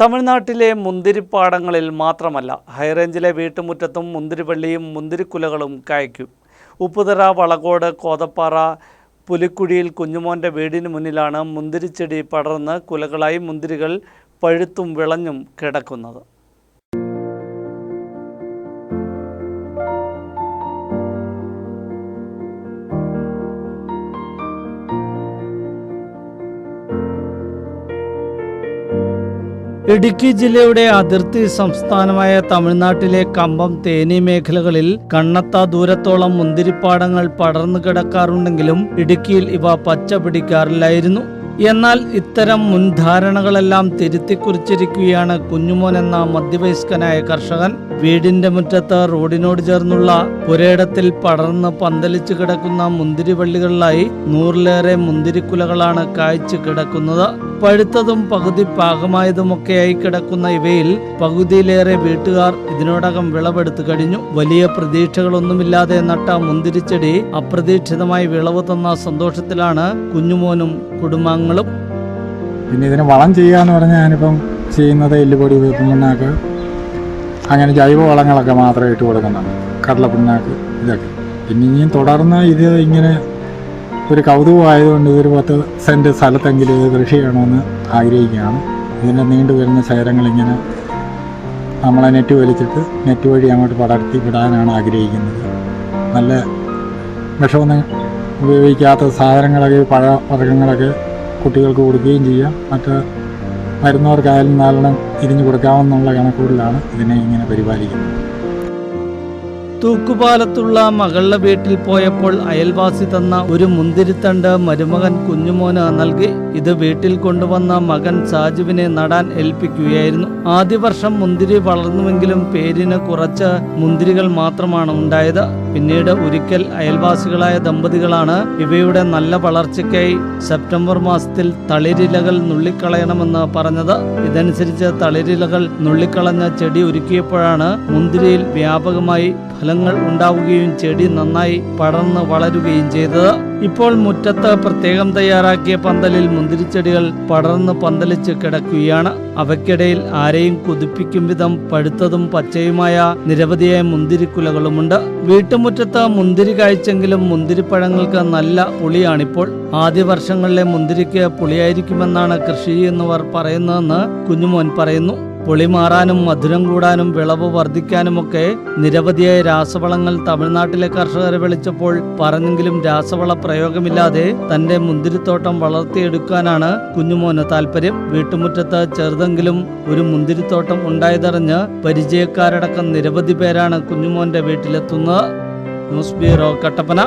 തമിഴ്നാട്ടിലെ മുന്തിരിപ്പാടങ്ങളിൽ മാത്രമല്ല ഹൈറേഞ്ചിലെ വീട്ടുമുറ്റത്തും മുന്തിരിവള്ളിയും മുന്തിരിക്കുലകളും കായ്ക്കും. ഉപ്പുതറ വളകോട് കോതപ്പാറ പുലിക്കുഴിയിൽ കുഞ്ഞുമോന്റെ വീടിന് മുന്നിലാണ് മുന്തിരിച്ചെടി പടർന്ന് കുലകളായി മുന്തിരികൾ പഴുത്തും വിളഞ്ഞും കിടക്കുന്നത്. ഇടുക്കി ജില്ലയുടെ അതിർത്തി സംസ്ഥാനമായ തമിഴ്നാട്ടിലെ കമ്പം തേനി മേഖലകളിൽ കണ്ണത്താ ദൂരത്തോളം മുന്തിരിപ്പാടങ്ങൾ പടർന്നു കിടക്കാറുണ്ടെങ്കിലും ഇടുക്കിയിൽ ഇവ പച്ച പിടിക്കാറില്ലായിരുന്നു. എന്നാൽ ഇത്തരം മുൻധാരണകളെല്ലാം തിരുത്തിക്കുറിച്ചിരിക്കുകയാണ് കുഞ്ഞുമോൻ എന്ന മധ്യവയസ്കനായ കർഷകൻ. വീടിന്റെ മുറ്റത്ത് റോഡിനോട് ചേർന്നുള്ള പുരയിടത്തിൽ പടർന്ന് പന്തലിച്ചു കിടക്കുന്ന മുന്തിരിവള്ളികളിലായി നൂറിലേറെ മുന്തിരിക്കുലകളാണ് കായ്ച്ചു കിടക്കുന്നത്. പഴുത്തതും പകുതി പാകമായതുമൊക്കെയായി കിടക്കുന്ന ഇവയിൽ പകുതിയിലേറെ വീട്ടുകാർ ഇതിനോടകം വിളവെടുത്തു കഴിഞ്ഞു. വലിയ പ്രതീക്ഷകളൊന്നുമില്ലാതെ നട്ട മുന്തിരിച്ചെടി അപ്രതീക്ഷിതമായി വിളവ് തന്ന സന്തോഷത്തിലാണ് കുഞ്ഞുമോനും കുടുംബാംഗങ്ങളും. പിന്നെ ഇതിന് വളം ചെയ്യാന്ന് പറഞ്ഞാൽ ഞാനിപ്പം ചെയ്യുന്നത് എല്ലുപൊടി വേപ്പിൻ പിണ്ണാക്ക് അങ്ങനെ ജൈവ വളങ്ങളൊക്കെ മാത്രമേ ഇട്ട് കൊടുക്കുന്നുണ്ട് കടല പിണ്ണാക്ക് ഇതൊക്കെ. പിന്നെ ഇനിയും തുടർന്ന് ഇത് ഇങ്ങനെ ഒരു കൗതുകമായതുകൊണ്ട് ഇതൊരു പത്ത് സെന്റ് സ്ഥലത്തെങ്കിലും ഇത് കൃഷി ചെയ്യണമെന്ന് ആഗ്രഹിക്കുകയാണ്. ഇതിന്റെ നീണ്ടു വരുന്ന ശേഖരങ്ങൾ ഇങ്ങനെ നമ്മളെ നെറ്റ് വലിച്ചിട്ട് നെറ്റ് വഴി അങ്ങോട്ട് പടർത്തി വിടാനാണ് ആഗ്രഹിക്കുന്നത്. നല്ല വിഷമൊന്നും ഉപയോഗിക്കാത്ത സാധനങ്ങളൊക്കെ പഴ വർഗങ്ങളൊക്കെ കുട്ടികൾക്ക് കൊടുക്കുകയും ചെയ്യാം. മറ്റ് വരുന്നവർക്കായാലും നാലെണ്ണം ഇരിഞ്ഞു കൊടുക്കാമെന്നുള്ള കണക്കൂടിലാണ് ഇതിനെ ഇങ്ങനെ പരിപാലിക്കുന്നത്. തൂക്കുപാലത്തുള്ള മകളുടെ വീട്ടിൽ പോയപ്പോൾ അയൽവാസി തന്ന ഒരു മുന്തിരിത്തണ്ട് മരുമകൻ കുഞ്ഞുമോന് നൽകി. ഇത് വീട്ടിൽ കൊണ്ടുവന്ന മകൻ സാജുവിനെ നടാൻ ഏൽപ്പിക്കുകയായിരുന്നു. ആദ്യ വർഷം മുന്തിരി വളർന്നുവെങ്കിലും പേരിന് കുറച്ച് മുന്തിരികൾ മാത്രമാണ് ഉണ്ടായത്. പിന്നീട് ഒരിക്കൽ അയൽവാസികളായ ദമ്പതികളാണ് ഇവയുടെ നല്ല വളർച്ചയ്ക്കായി സെപ്റ്റംബർ മാസത്തിൽ തളിരിലകൾ നുള്ളിക്കളയണമെന്ന് പറഞ്ഞത്. ഇതനുസരിച്ച് തളിരിലകൾ നുള്ളിക്കളഞ്ഞ ചെടി ഒരുക്കിയപ്പോഴാണ് മുന്തിരിയിൽ വ്യാപകമായി ഫലങ്ങൾ ഉണ്ടാവുകയും ചെടി നന്നായി പടർന്ന് വളരുകയും ചെയ്തത്. ഇപ്പോൾ മുറ്റത്ത് പ്രത്യേകം തയ്യാറാക്കിയ പന്തലിൽ മുന്തിരിച്ചെടികൾ പടർന്ന് പന്തലിച്ച് കിടക്കുകയാണ്. അവയ്ക്കിടയിൽ ആരെയും കൊതിപ്പിക്കും വിധം പഴുത്തതും പച്ചയുമായ നിരവധിയായ മുന്തിരിക്കുലകളുമുണ്ട്. വീട്ടുമുറ്റത്ത് മുന്തിരി കായ്ച്ചെങ്കിലും മുന്തിരിപ്പഴങ്ങൾക്ക് നല്ല പുളിയാണിപ്പോൾ. ആദ്യ വർഷങ്ങളിലെ മുന്തിരിക്ക് പുളിയായിരിക്കുമെന്നാണ് കൃഷി ചെയ്യുന്നവർ പറയുന്നതെന്ന് കുഞ്ഞുമോൻ പറയുന്നു. പുളി മാറാനും മധുരം കൂടാനും വിളവ് വർദ്ധിക്കാനുമൊക്കെ നിരവധിയായ രാസവളങ്ങൾ തമിഴ്നാട്ടിലെ കർഷകരെ വിളിച്ചപ്പോൾ പറഞ്ഞെങ്കിലും രാസവള പ്രയോഗമില്ലാതെ തന്റെ മുന്തിരിത്തോട്ടം വളർത്തിയെടുക്കാനാണ് കുഞ്ഞുമോന് താല്പര്യം വീട്ടുമുറ്റത്ത് ചെറുതെങ്കിലും ഒരു മുന്തിരിത്തോട്ടം ഉണ്ടായതറിഞ്ഞ് പരിചയക്കാരടക്കം നിരവധി പേരാണ് കുഞ്ഞുമോന്റെ വീട്ടിലെത്തുന്നത്. News bureau Kattappana.